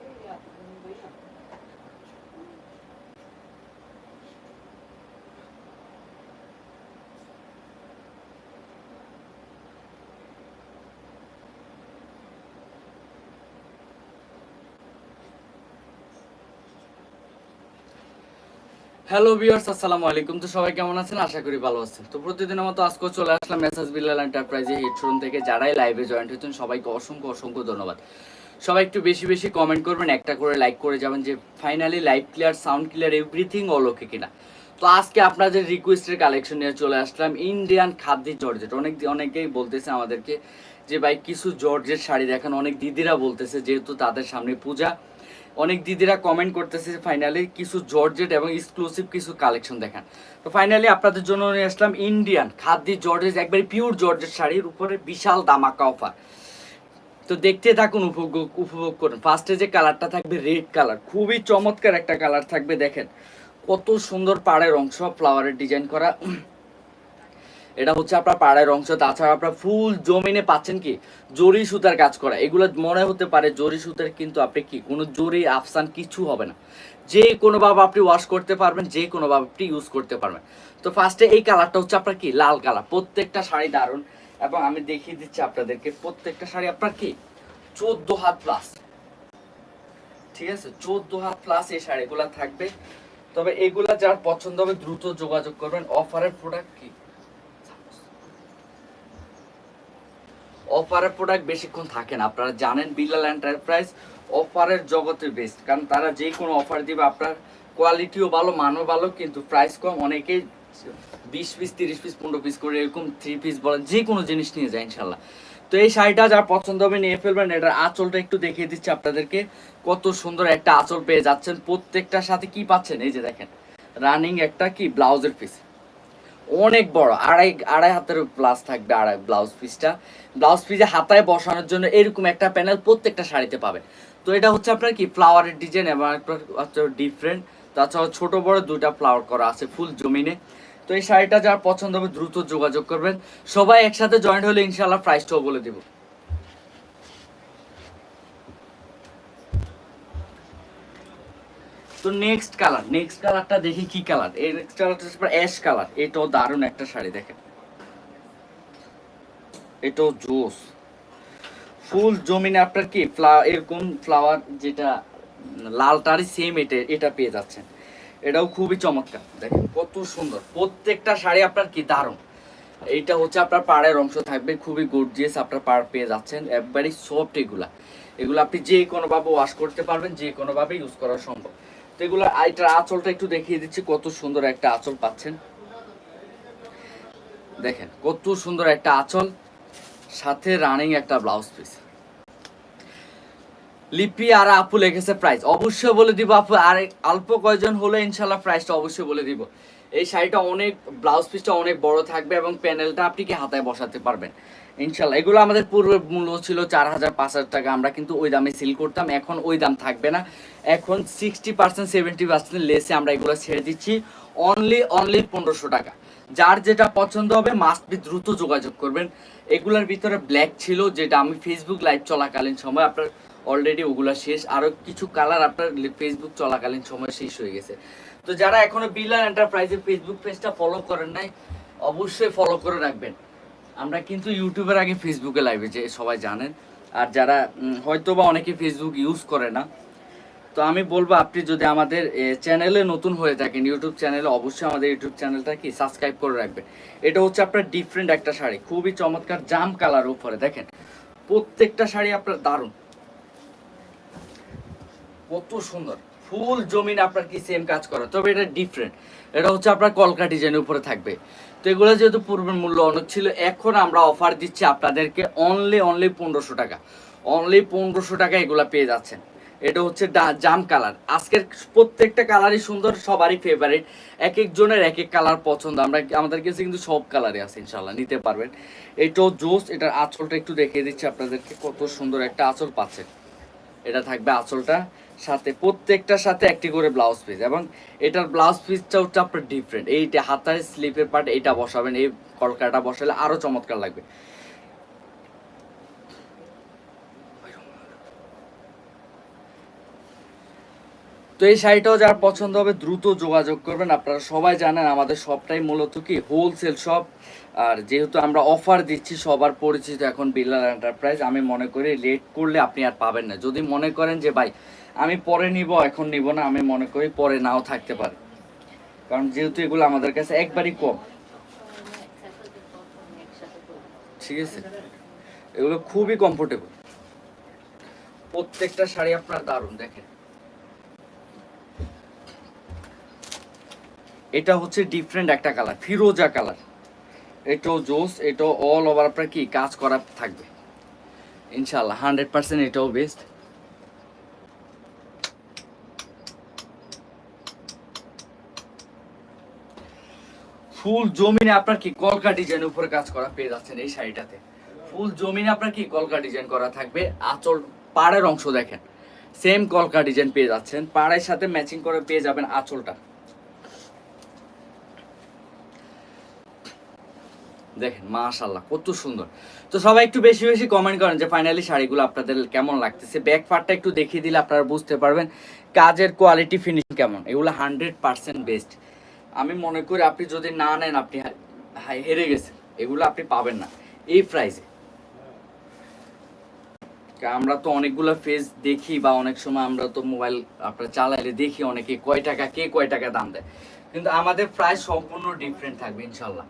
Öyle yaptım, bunu da yaptım. Hello viewers আসসালামু আলাইকুম। তো সবাই কেমন আছেন? আশা করি ভালো আছেন। তো প্রতিদিনের মতো আজকে চলে আসলাম মেসাজ বিল্লাল এন্টারপ্রাইজে হিট শোরুম থেকে। যারাই লাইভে জয়েন্ট হয়েছেন, সবাইকে অসংখ্য অসংখ্য ধন্যবাদ। সবাই একটু বেশি বেশি কমেন্ট করবেন, একটা করে লাইক করে যাবেন যে finally live clear sound clear everything all okay কিনা। তো আজকে আপনাদের রিকোয়েস্টের কালেকশন নিয়ে চলে আসলাম। ইন্ডিয়ান খাদ্য জর্জেট। অনেক অনেকেই বলতেছে আমাদেরকে যে, ভাই, কিছু জর্জেট শাড়ি দেখান। অনেক দিদিরা বলতেছে যেহেতু তাদের সামনে পূজা। অনেক দিদিরা কমেন্ট করতেছে ফাইনালি কিছু জর্জেট এবং এক্সক্লুসিভ কিছু কালেকশন দেখান। তো ফাইনালি আপনাদের জন্য নিয়ে আসলাম ইন্ডিয়ান খাদ্য জর্জেট, একবারে পিওর জর্জেট শাড়ির উপরে বিশাল দামাকা অফার তো দেখতে থাকুন, উপভোগ উপভোগ করুন। ফার্স্টে যে কালারটা থাকবে রেড কালার খুবই চমৎকার একটা কালার থাকবে, দেখেন। কত সুন্দর পাড়ের অংশ ফ্লাওয়ারের ডিজাইন করা। এটা হচ্ছে আপনার পাড়ের অংশ, তাছাড়া আপনার ফুল জমিনে পাচ্ছেন কি? জরি সুতার কাজ করা। এগুলো মনে হতে পারে জরি সুতার, কিন্তু আপনি কি, কোনো জরি, আফসান কিছু হবে না। যে কোনোভাবে আপনি ওয়াশ করতে পারবেন, যে কোনোভাবে আপনি ইউজ করতে পারবেন। তো ফার্স্টে এই কালারটা হচ্ছে আপনার কি? লাল কালার প্রত্যেকটা শাড়ি দারুণ। এবং আমি দেখিয়ে দিচ্ছি আপনাদেরকে, প্রত্যেকটা শাড়ি আপনার কি? চোদ্দ হাত প্লাস ঠিক আছে? চোদ্দ হাত প্লাস এই শাড়িগুলা থাকবে। তবে এগুলা যার পছন্দ হবে দ্রুত যোগাযোগ করবেন। অফারের প্রোডাক্ট কি? অফারের প্রোডাক্ট বেশিক্ষণ থাকে না। আপনারা জানেন বিল্লাল এন্টারপ্রাইজ অফারের জগতের বেস্ট কারণ তারা যে কোনো অফার দিবে, আপনার কোয়ালিটিও ভালো, মানও ভালো, কিন্তু প্রাইস কম। অনেকেই বিশ পিস তিরিশ পিস পনেরো পিস করে এরকম থ্রি পিস বলেন, যে কোনো জিনিস নিয়ে যায় ইনশাল্লাহ তো এই শাড়িটা যার পছন্দ হবে নিয়ে ফেলবেন। এটার আঁচলটা একটু দেখিয়ে দিচ্ছি আপনাদেরকে। কত সুন্দর একটা আঁচল পেয়ে যাচ্ছেন। প্রত্যেকটার সাথে কি পাচ্ছেন? এই যে দেখেন রানিং একটা কি ব্লাউজের পিস অনেক বড়, আড়াই আড়াই হাতের প্লাস থাকবে, আড়াই ব্লাউজ পিসটা ব্লাউজ পিসে হাতায় বসানোর জন্য এরকম একটা প্যানেল প্রত্যেকটা শাড়িতে পাবে তো এটা হচ্ছে আপনার কি ফ্লাওয়ারের ডিজাইন এবং ডিফারেন্ট তাছাড়া ছোট, বড় দুইটা ফ্লাওয়ার করা আছে ফুল জমিনে। তো এই শাড়িটা যার পছন্দ হবে দ্রুত যোগাযোগ করবেন। সবাই একসাথে জয়েন্ট হলে ইনশাল্লাহ প্রাইসটাও বলে দেবো। তো নেক্সট কালার নেক্সট কালারটা দেখি কি কালার এই নেক্সট কালারটা অ্যাশ কালার এটাও দারুণ একটা শাড়ি, দেখেন। এটাও জোস। ফুল জমিনে আপনার কি ফ্লাওয়ার এরকম ফ্লাওয়ার যেটা, লালটারই সেম এটা এটা পেয়ে যাচ্ছেন। এটাও খুবই চমৎকার, দেখেন, কত সুন্দর। প্রত্যেকটা শাড়ি আপনার কি, দারুণ। এইটা হচ্ছে আপনার পাড়ের অংশ থাকবে, খুবই গর্জিয়াস আপনার পাড় পেয়ে যাচ্ছেন, একবারই সফট এগুলা। এগুলো আপনি যে কোনোভাবে ওয়াশ করতে পারবেন যে কোনোভাবে ইউজ করা সম্ভব। তো এগুলো আঁচলটা একটু দেখিয়ে দিচ্ছি, কত সুন্দর একটা আঁচল পাচ্ছেন। দেখেন, কত সুন্দর একটা আঁচল, সাথে রানিং একটা ব্লাউজ পিস লিপি আর আপু লিখেছে প্রাইস অবশ্যই বলে দিব আপু, আর অল্প কয়জন হলে ইনশাল্লাহ প্রাইসটা অবশ্যই বলে দিব। এই শাড়িটা অনেক ব্লাউজ পিসটা অনেক বড় থাকবে এবং প্যানেলটা আপনি কি হাতায় বসাতে পারবেন? ইনশাল্লাহ। এগুলো আমাদের পূর্বের মূল্য ছিল চার হাজার, পাঁচ হাজার টাকা। আমরা কিন্তু ওই দামে সেল করতাম। এখন ওই দাম থাকবে না। এখন সিক্সটি পার্সেন্ট সেভেন্টি পার্সেন্ট লেসে আমরা এগুলো ছেড়ে দিচ্ছি। অনলি অনলি পনেরোশো টাকা। যার যেটা পছন্দ হবে মাস্ট বি দ্রুত যোগাযোগ করবেন। এগুলোর ভিতরে ব্ল্যাক ছিল, যেটা আমি ফেসবুক লাইভ চলাকালীন সময় আপনার অলরেডি ওগুলো শেষ। আরও কিছু কালার আপনার ফেসবুক চলাকালীন সময় শেষ হয়ে গেছে। তো যারা এখনও বিল্লার এন্টারপ্রাইজের ফেসবুক পেজটা ফলো করেন নাই, অবশ্যই ফলো করে রাখবেন। আমরা কিন্তু ইউটিউবের আগে ফেসবুকে লাইভে যে সবাই জানেন। আর যারা হয়তো বা অনেকে ফেসবুক ইউজ করে না। তো আমি বলব, আপনি যদি আমাদের চ্যানেলে নতুন হয়ে থাকেন ইউটিউব চ্যানেলে অবশ্যই আমাদের ইউটিউব চ্যানেলটা কি সাবস্ক্রাইব করে রাখবেন। এটা হচ্ছে আপনার ডিফারেন্ট একটা শাড়ি, খুবই চমৎকার জাম কালার উপরে, দেখেন। প্রত্যেকটা শাড়ি আপনার দারুণ। কত সুন্দর। ফুল জমিন আপনার কি সেম কাজ করে? তবে এটা ডিফারেন্ট এটা হচ্ছে আপনার কলকা ডিজাইনের উপরে থাকবে। তো এগুলো যেহেতু পূর্বের মূল্য অনেক ছিল, এখন আমরা অফার দিচ্ছি আপনাদেরকে অনলি অনলি পনেরোশো টাকা। অনলি পনেরোশো টাকা এগুলা পেয়ে যাচ্ছেন। এটা হচ্ছে জাম কালার। আজকের প্রত্যেকটা কালারই সুন্দর, সবারই ফেভারিট এক একজনের এক এক কালার পছন্দ। আমরা আমাদের কাছে কিন্তু সব কালারই আছে ইনশাল্লাহ নিতে পারবেন। এটাও জোস, এটার আঁচলটা একটু দেখিয়ে দিচ্ছি আপনাদেরকে। কত সুন্দর একটা আঁচল পাচ্ছে এটা থাকবে আঁচলটা। সাথে, প্রত্যেকটার সাথে একটি করে ব্লাউজ পিস এবং এটার ব্লাউজ পিসটা হচ্ছে আপনার ডিফারেন্ট এইটা হাতার স্লিপের পার্ট এটা বসাবেন, এই কলকাটা বসালে আরও চমৎকার লাগবে। তো এই শাড়িটাও যার পছন্দ হবে দ্রুত যোগাযোগ করবেন। আপনারা সবাই জানেন আমাদের সবটাই মূলত কি? হোলসেল শপ আর যেহেতু আমরা অফার দিচ্ছি, সবার পরিচিত এখন বিল্লাল এন্টারপ্রাইজ আমি মনে করি লেট করলে আপনি আর পাবেন না। যদি মনে করেন যে, ভাই আমি পরে নিব, এখন নিব না, আমি মনে করি পরে নাও থাকতে পারে। কারণ যেহেতু এগুলো আমাদের কাছে একবারই কম। ঠিক আছে? এগুলো খুবই কমফোর্টেবল প্রত্যেকটা শাড়ি আপনার দারুণ, দেখেন। এটা হচ্ছে ডিফারেন্ট একটা কালার ফিরোজা কালার এটাও জোস, এটাও অল ওভার আপনার কি? কাজ করা থাকবে। ইনশাল্লাহ হান্ড্রেড পার্সেন্ট এটাও বেস্ট ফুল জমিনে আপনার কি কলকা ডিজাইন উপরে কাজ করা পেয়ে যাচ্ছেন এই শাড়িটাতে? ফুল জমিনে আপনার কি কলকা ডিজাইন করা থাকবে? আঁচল পাড়ের অংশ দেখেন। সেম কলকা ডিজাইন পেয়ে যাচ্ছেন। পাড়ের সাথে ম্যাচিং করে পেয়ে যাবেন আঁচলটা। দেখেন মাশাল্লাহ কত সুন্দর। তো সবাই একটু বেশি বেশি কমেন্ট করেন যে ফাইনালি শাড়িগুলো আপনাদের কেমন লাগতেছে। ব্যাক পার্টটা একটু দেখিয়ে দিলে আপনারা বুঝতে পারবেন। কাজের কোয়ালিটি ফিনিশিং কেমন? এগুলো হান্ড্রেড পার্সেন্ট বেস্ট আমি মনে করি আপনি যদি না নেন, আপনি হেরে গেছেন। এগুলো আপনি পাবেন না। এই প্রাইসে আমরা তো অনেকগুলো ফেজ দেখি বা অনেক সময় আমরা তো মোবাইল আপনার চালাইলে দেখি অনেকে কয় টাকা, কে কয় টাকা দাম দেয়। কিন্তু আমাদের প্রাইস সম্পূর্ণ ডিফারেন্ট থাকবে, ইনশাল্লাহ।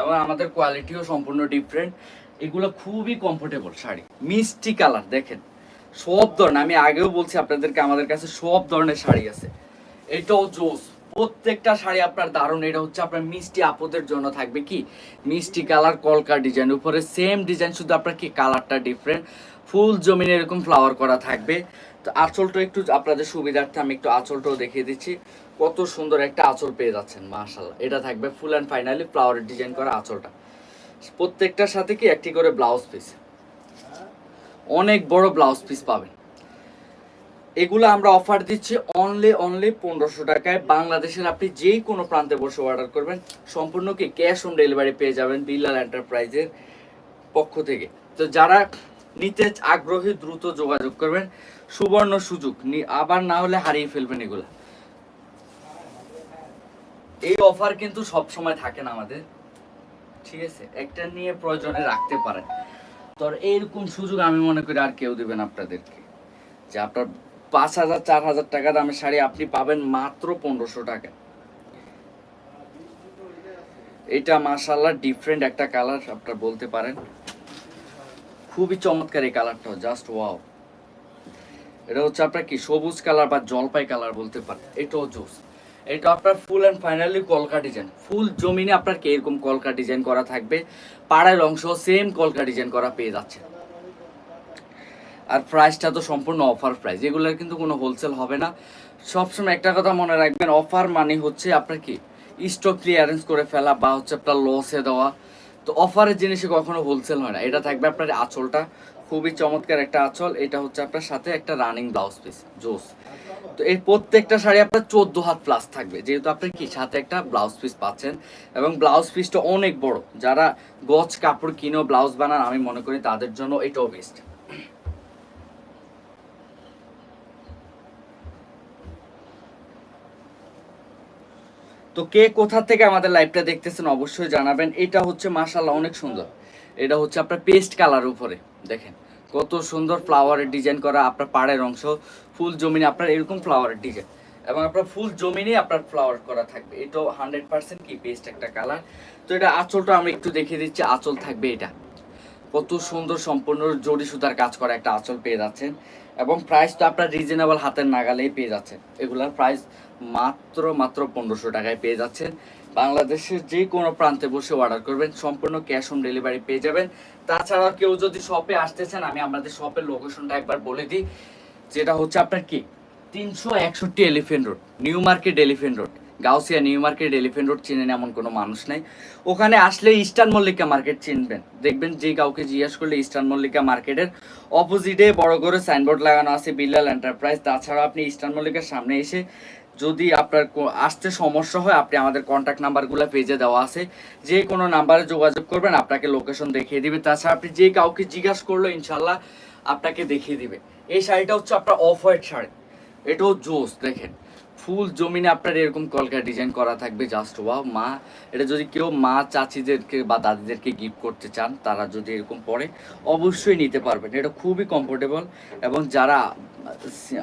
এবং আমাদের কোয়ালিটিও সম্পূর্ণ ডিফারেন্ট এগুলো খুবই কমফোর্টেবল শাড়ি। মিষ্টি কালার দেখেন। সব ধরনের, আমি আগেও বলছি আপনাদেরকে, আমাদের কাছে সব ধরনের শাড়ি আছে। এটাও জোস। প্রত্যেকটা শাড়ি আপনার দারুণ। এটা হচ্ছে আপনার মিষ্টি আপদের জন্য থাকবে কি? মিষ্টি কালার কলকা ডিজাইন, উপরে সেম ডিজাইন শুধু আপনার কি কালারটা ডিফারেন্ট ফুল জমিনে এরকম ফ্লাওয়ার করা থাকবে। তো আঁচলটা একটু আপনাদের সুবিধার্থে আমি একটু আঁচলটাও দেখিয়ে দিচ্ছি। কত সুন্দর একটা আঁচল পেয়ে যাচ্ছেন মাশাল্লাহ এটা থাকবে ফুল অ্যান্ড ফাইনালি ফ্লাওয়ারের ডিজাইন করা আঁচলটা। প্রত্যেকটার সাথে কি একটি করে ব্লাউজ পিস অনেক বড় ব্লাউজ পিস পাবেন। এগুলো আমরা অফার দিচ্ছি অনলি অনলি পনেরোশো টাকায়। বাংলাদেশের আপনি যেই কোনো প্রান্তে বসে অর্ডার করবেন। সম্পূর্ণ কি ক্যাশ অন ডেলিভারি পেয়ে যাবেন বিল্লাল এন্টারপ্রাইজের পক্ষ থেকে। তো যারা নিতে আগ্রহী, দ্রুত যোগাযোগ করবেন। সুবর্ণ সুযোগ। আবার না হলে হারিয়ে ফেলবেন এগুলো। এই অফার কিন্তু সব সময় থাকে না আমাদের। ঠিক আছে? একটা নিয়ে প্রয়োজনে রাখতে পারেন। তো এইরকম সুযোগ আমি মনে করি আর কেউ দেবেন আপনাদেরকে। যে আপনার পাঁচ হাজার, চার হাজার টাকা দামের শাড়ি আপনি পাবেন মাত্র পনেরোশো টাকা। এটা মাশাল্লাহ ডিফারেন্ট একটা কালার আপনার বলতে পারেন। খুবই চমৎকার এই কালারটা জাস্ট ওয়াও এটা হচ্ছে আপনার কি, সবুজ কালার বা জলপাই কালার বলতে পারেন, এটাও জোস। এটা আপনার ফুল অ্যান্ড ফাইনালি কলকা ডিজাইন ফুল জমিনে আপনার কি এরকম কলকা ডিজাইন করা থাকবে, পাড়ার অংশ সেম কলকা ডিজাইন করা পেয়ে যাচ্ছে আর প্রাইসটা তো সম্পূর্ণ অফার প্রাইস এগুলোর কিন্তু কোনো হোলসেল হবে না। সবসময় একটা কথা মনে রাখবেন অফার মানে হচ্ছে আপনার কি স্টক ক্লিয়ারেন্স করে ফেলা বা হচ্ছে আপনার লসে দেওয়া। তো অফারের জিনিসে কখনো হোলসেল হয় না, এটা থাকবে আপনার আঁচলটা। খুবই চমৎকার একটা আঁচল, এটা হচ্ছে আপনার সাথে একটা রানিং ব্লাউজ পিস জোস। তো এই প্রত্যেকটা শাড়ি আপনার চোদ্দ হাত প্লাস থাকবে, যেহেতু আপনি কি, সাথে একটা ব্লাউজ পিস পাচ্ছেন। এবং ব্লাউজ পিসটা অনেক বড়, যারা গজ কাপড় কিনেও ব্লাউজ বানান, আমি মনে করি তাদের জন্য এটাও বেস্ট তো কে কোথা থেকে আমাদের লাইভটা দেখতেছেন অবশ্যই জানাবেন। এটা হচ্ছে মাশাল্লাহ অনেক সুন্দর। এটা হচ্ছে আপনার পেস্ট কালার উপরে, দেখেন। কত সুন্দর ফ্লাওয়ারের ডিজাইন করা আপনার পাড়ের অংশ, ফুল জমিনে আপনার এরকম ফ্লাওয়ারের ডিজাইন এবং আপনার ফুল জমিনে আপনার ফ্লাওয়ার করা থাকবে। এটাও হান্ড্রেড পার্সেন্ট কি পেস্ট একটা কালার তো এটা আঁচলটা আমি একটু দেখিয়ে দিচ্ছি। আঁচল থাকবে এটা। কত সুন্দর সম্পূর্ণ জড়ি সুতার কাজ করা একটা আঁচল পেয়ে যাচ্ছেন। এবং প্রাইস তো আপনার রিজনেবল হাতের নাগালেই পেয়ে যাচ্ছেন। এগুলার প্রাইস মাত্র মাত্র পনেরোশো টাকায় পেয়ে যাচ্ছেন। বাংলাদেশের যে কোনো প্রান্তে বসে অর্ডার করবেন, সম্পূর্ণ ক্যাশ অন ডেলিভারি পেয়ে যাবেন। তাছাড়া কেউ যদি শপে আসতেছেন আমি আমাদের শপের লোকেশনটা একবার বলে দিই। যেটা হচ্ছে আপনার কি? তিনশো একষট্টি Elephant Road New Market Elephant Road Gausia New Market Elephant Road চিনেন এমন কোনো মানুষ নাই। ওখানে আসলে ইস্টার্ন মল্লিকা মার্কেট চিনবেন। দেখবেন যে কাউকে জিজ্ঞেস করলে ইস্টার্ন মল্লিকা মার্কেটের অপোজিটে বড় করে সাইনবোর্ড লাগানো আছে বিল্লাল এন্টারপ্রাইজ তাছাড়া আপনি ইস্টার্ন মল্লিকার সামনে এসে যদি আপনার আসতে সমস্যা হয়, আপনি আমাদের কন্ট্যাক্ট নাম্বারগুলো পেজে দেওয়া আছে। যে কোনো নাম্বারে যোগাযোগ করবেন, আপনাকে লোকেশন দেখিয়ে দিবে। তাছাড়া আপনি যে কাউকে জিজ্ঞাসা করল ইনশাল্লাহ আপনাকে দেখিয়ে দিবে। এই শাড়িটা হচ্ছে আপনার অফ হোয়াইট শাড়ি। এটাও জোস, দেখেন। ফুল জমিনে আপনার এরকম কলকা ডিজাইন করা থাকবে জাস্ট ওয়া মা। এটা যদি কেউ মা চাচিদেরকে বা দাদিদেরকে গিফট করতে চান, তারা যদি এরকম পরে, অবশ্যই নিতে পারবেন। এটা খুবই কমফোর্টেবল এবং যারা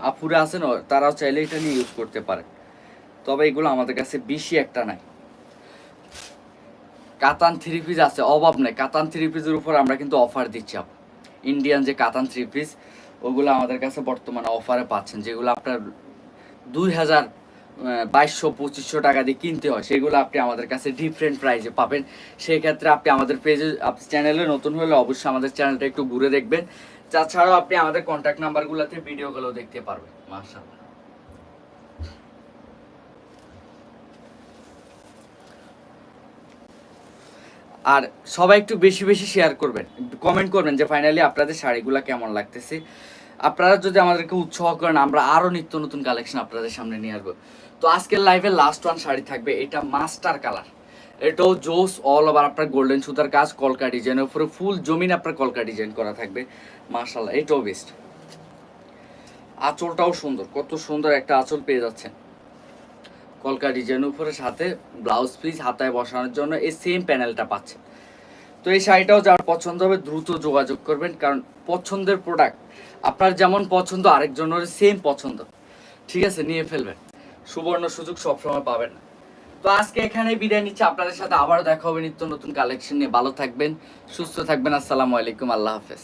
আপুরে আছেন তারাও চাইলে এটা নিয়ে ইউজ করতে পারে। তবে এগুলো আমাদের কাছে বেশি একটা নাই। কাতান থ্রি পিস আছে, অভাব নেই। কাতান থ্রি পিসের উপর আমরা কিন্তু অফার দিচ্ছি আপ ইন্ডিয়ান যে কাতান থ্রি পিস ওগুলো আমাদের কাছে বর্তমানে অফারে পাচ্ছেন, যেগুলো আপনার দুই হাজার বাইশশো, পঁচিশশো টাকা দিয়ে কিনতে হয়। সেগুলো আপনি আমাদের কাছে ডিফারেন্ট প্রাইসে পাবেন। সেই ক্ষেত্রে আপনি আমাদের পেজে চ্যানেলে নতুন হলে অবশ্যই আমাদের চ্যানেলটা একটু ঘুরে দেখবেন। তাছাড়াও আপনি আমাদের কন্ট্যাক্ট নাম্বারগুলোতে ভিডিওগুলো দেখতে পারবেন। মাশাআল্লাহ। আর সবাই একটু বেশি বেশি শেয়ার করবেন। কমেন্ট করবেন যে ফাইনালি আপনাদের শাড়িগুলো কেমন লাগতেছে? আপনারা যদি আমাদেরকে উৎসাহ করেন, আমরা আরও নিত্য নতুন কালেকশন আপনাদের সামনে নিয়ে আসব। তো আজকের লাইভে লাস্ট ওয়ান শাড়ি থাকবে, এটা মাস্টার কালার এটাও জোস অল ওভার আপনার গোল্ডেন সুতার কাজ, কলকা ডিজাইনের উপরে ফুল জমিন আপনার কলকা ডিজাইন করা থাকবে। মার্শাল্লাহ এটাও বেস্ট আঁচলটাও সুন্দর, কত সুন্দর একটা আঁচল পেয়ে যাচ্ছেন। কলকা ডিজাইনের উপরে সাথে ব্লাউজ পিস হাতায় বসানোর জন্য এই সেম প্যানেলটা পাচ্ছে তো এই শাড়িটাও যার পছন্দ হবে, দ্রুত যোগাযোগ করবেন, কারণ পছন্দের প্রোডাক্ট আপনার যেমন পছন্দ আরেকজনের সেম পছন্দ। ঠিক আছে, নিয়ে ফেলবেন। সুবর্ণ সুযোগ সবসময় পাবেন না। তো আজকে এখানে বিদায় নিচ্ছি। আপনাদের সাথে আবারও দেখা হবে নিত্য নতুন কালেকশন নিয়ে। ভালো থাকবেন, সুস্থ থাকবেন। আসসালামু আলাইকুম। আল্লাহ হাফেজ।